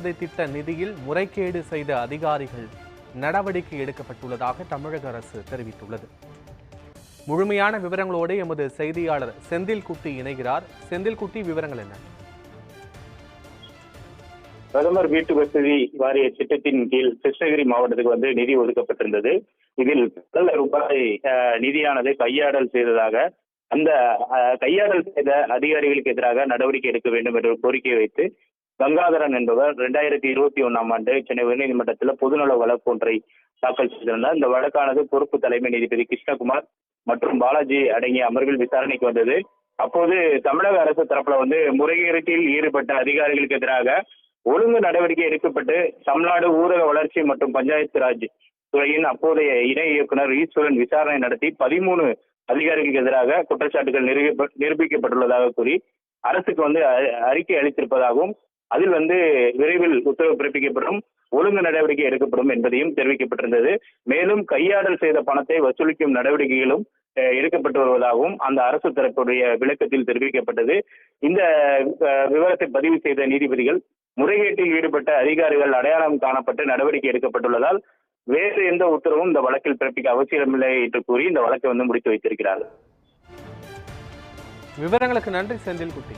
திட்ட நிதியில் முறைகேடு செய்த அதிகாரிகள் நடவடிக்கை எடுக்கப்பட்டுள்ளதாக தமிழக அரசு தெரிவித்துள்ளது. முழுமையான விவரங்களோடு எமது செய்தியாளர் செந்தில்குட்டி இணைகிறார். செந்தில்குட்டி விவரங்கள் என்ன? பிரதமர் வீட்டு வசதி வாரிய திட்டத்தின் கீழ் கிருஷ்ணகிரி மாவட்டத்துக்கு வந்து நிதி ஒதுக்கப்பட்டிருந்தது. இதில் பல ரூபாய் அஹ், நிதியானது கையாடல் செய்ததாக அந்த அஹ், கையாடல் செய்த அதிகாரிகளுக்கு எதிராக நடவடிக்கை எடுக்க வேண்டும் என்ற கோரிக்கை வைத்து கங்காதரன் என்பவர் ரெண்டாயிரத்தி இருபத்தி ஒண்ணாம் ஆண்டு சென்னை உயர்நீதிமன்றத்தில் பொதுநல வழக்கு ஒன்றை தாக்கல் செய்திருந்தார். இந்த வழக்கானது பொறுப்பு தலைமை நீதிபதி கிருஷ்ணகுமார் மற்றும் பாலாஜி அடங்கிய அமர்வில் விசாரணைக்கு வந்தது. அப்போது தமிழக அரசு தரப்புல வந்து முறைகேட்டில் ஈடுபட்ட அதிகாரிகளுக்கு எதிராக ஒழுங்கு நடவடிக்கை எடுக்கப்பட்டு தமிழ்நாடு ஊரக வளர்ச்சி மற்றும் பஞ்சாயத்து ராஜ் துறையின் அப்போதைய இணை இயக்குனர் ஈஸ்வரன் விசாரணை நடத்தி பதிமூணு அதிகாரிகளுக்கு எதிராக குற்றச்சாட்டுகள் நிரூபிக்கப்பட்டுள்ளதாக கூறி அரசுக்கு வந்து அ- அறிக்கை அளித்திருப்பதாகவும் அதில் வந்து விரைவில் உத்தரவு பிறப்பிக்கப்படும் ஒழுங்கு நடவடிக்கை எடுக்கப்படும் என்பதையும் தெரிவிக்கப்பட்டிருந்தது. மேலும் கையாடல் செய்த பணத்தை வசூலிக்கும் நடவடிக்கைகளும் எடுக்கப்பட்டு வருவதாகவும் அந்த அரசு தரப்புடைய விளக்கத்தில் தெரிவிக்கப்பட்டது. இந்த விவரத்தை பதிவு செய்த நீதிபதிகள் முறைகேட்டில் ஈடுபட்ட அதிகாரிகள் அடையாளம் காணப்பட்டு நடவடிக்கை எடுக்கப்பட்டுள்ளதால் வேறு எந்த உத்தரவும் இந்த வழக்கில் பிறப்பிக்க அவசியமில்லை என்று கூறி இந்த வழக்கை வந்து முடித்து வைத்திருக்கிறார்கள். விவரங்களுக்கு நன்றி செந்தில்குட்டி.